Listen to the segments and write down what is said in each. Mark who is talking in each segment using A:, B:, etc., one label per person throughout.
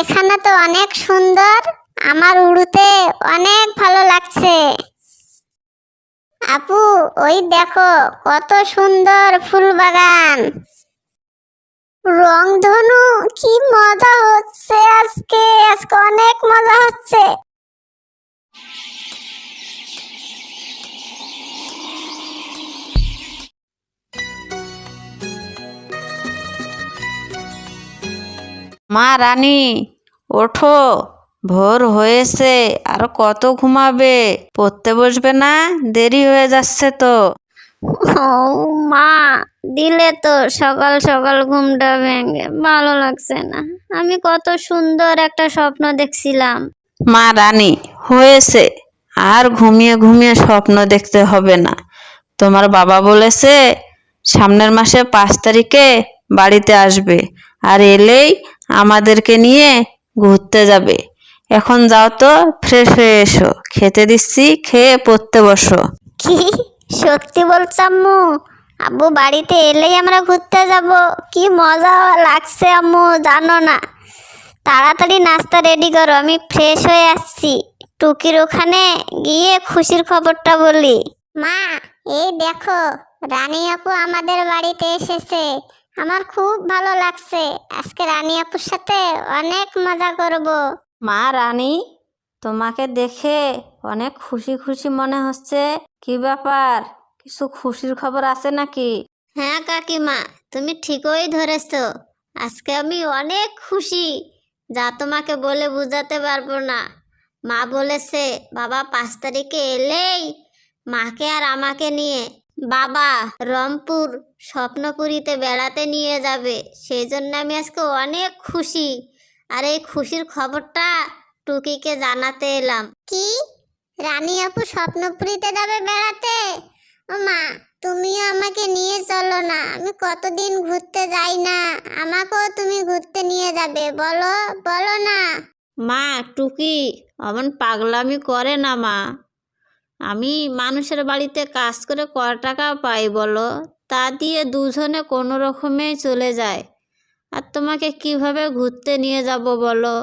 A: এখানে তো অনেক সুন্দর, আমার উড়তে অনেক ভালো লাগছে। আপু, ওই দেখো, কত সুন্দর ফুল বাগান। রং ধনু কি মজা হচ্ছে আজকে আজকে অনেক মজা হচ্ছে।
B: মা রানী ওঠো ভোর হয়েছে আর কত ঘুমাবে? পড়তে বসবে না? দেরি হয়ে যাচ্ছে তো।
A: ও মা দিলে তো সকাল সকাল ঘুমটা ভেঙে ভালো লাগছে না। আমি কত সুন্দর একটা স্বপ্ন দেখছিলাম।
B: মা রানী হয়েছে। আর ঘুমিয়ে ঘুমিয়ে স্বপ্ন দেখতে হবে না। তোমার বাবা বলেছে সামনের মাসে পাঁচ তারিখে বাড়িতে আসবে। আর এলেই আমাদেরকে নিয়ে ঘুরতে যাবে। এখন যাও তো ফ্রেশ হয়ে এসো। খেতে দিচ্ছি, খেয়ে পড়তে বসো।
A: কি? সত্যি বলছ আম্মু? আব্বু, বাড়িতে এলেই আমরা ঘুরতে যাব। কি মজা লাগছে আম্মু, জানো না। তাড়াতাড়ি নাস্তা রেডি করো, আমি ফ্রেশ হয়ে আসছি। টুকির ওখানে গিয়ে খুশির খবরটা বলি। মা, এই দেখো, রানী আপু আমাদের বাড়িতে এসেছে। আমার খুব ভালো লাগছে। আজকে রানী আপুর সাথে অনেক মজা করব।
B: মা রানী তোমাকে দেখে অনেক খুশি খুশি মনে হচ্ছে। কি ব্যাপার? কিছু খুশির খবর আছে নাকি?
A: হ্যাঁ কাকিমা তুমি ঠিকই ধরেছো। আজকে আমি অনেক খুশি। যা তোমাকে বলে বোঝাতে পারব না। মা বলেছে বাবা পাঁচ তারিখে এলেই মাকে আর আমাকে নিয়ে বাবা রংপুর স্বপ্নপুরীতে বেড়াতে নিয়ে যাবে। সেই জন্য আমি আজকে অনেক খুশি। আর এই খুশির খবরটা টুকিকে জানাতে এলাম। কি? রানী আপু স্বপ্নপুরীতে যাবে বেড়াতে? ও মা তুমিও আমাকে নিয়ে চলো না। আমি কতদিন ঘুরতে যাই না। আমাকেও তুমি ঘুরতে নিয়ে যাবে। বলো বলো না।
B: মা টুকি অমন পাগলামি করে না মা। আমি মানুষের বাড়িতে কাজ করে ক টাকা পাই বলো? তা দিয়ে দুজনে কোনো রকমেই চলে যায়। আর তোমাকে কীভাবে ঘুরতে নিয়ে যাব বলো?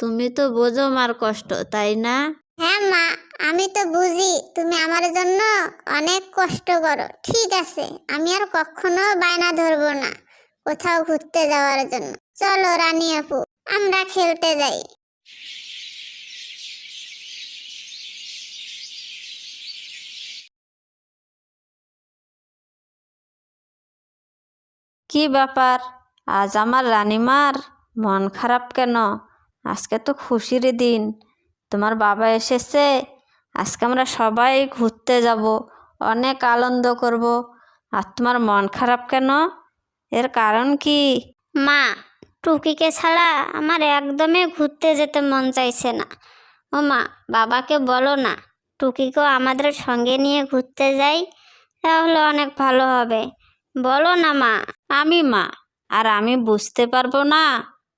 B: তুমি তো বোঝো মার কষ্ট, তাই না?
A: হ্যাঁ মা, আমি তো বুঝি। তুমি আমার জন্য অনেক কষ্ট করো। ঠিক আছে, আমি আর কখনো বায়না ধরবো না কোথাও ঘুরতে যাওয়ার জন্য। চলো রানী আপু, আমরা খেলতে যাই।
B: কি ব্যাপার? আজ আমার রানিমার মন খারাপ কেন? আজকে তো খুশির দিন। তোমার বাবা এসেছে। আজকে আমরা সবাই ঘুরতে যাব। অনেক আনন্দ করব। আর তোমার মন খারাপ কেন? এর কারণ কি?
A: মা, টুকিকে ছাড়া আমার একদমই ঘুরতে যেতে মন চাইছে না। ও মা, বাবাকে বলো না, টুকিকেও আমাদের সঙ্গে নিয়ে ঘুরতে যাই, তাহলে অনেক ভালো হবে। বলো না মা,
B: আমি মা। আর আমি বুঝতে পারব না,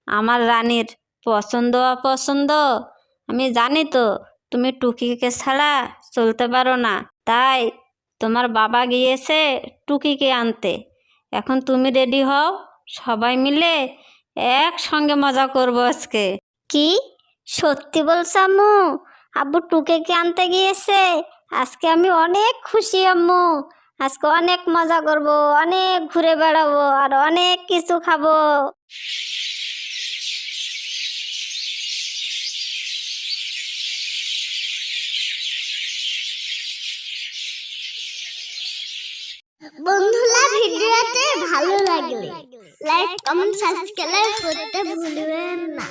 B: আমার রানীর পছন্দ অপছন্দ। আমি জানি তো, তুমি টুকিকে ছাড়া চলতে পারো না। তাই তোমার বাবা গিয়েছে টুকিকে আনতে। এখন তুমি রেডি হও, সবাই মিলে একসঙ্গে মজা করব আজকে।
A: কি? সত্যি বলছো আম্মু? আব্বু টুকেকে আনতে গিয়েছে? আজকে আমি অনেক খুশি আম্মু। আজকে অনেক মজা করব, অনেক ঘুরে বেড়াবো আর অনেক কিছু খাব। বন্ধুরা, ভিডিওতে ভালো লাগলে লাইক কমেন্ট সাবস্ক্রাইব করতে ভুলবেন না।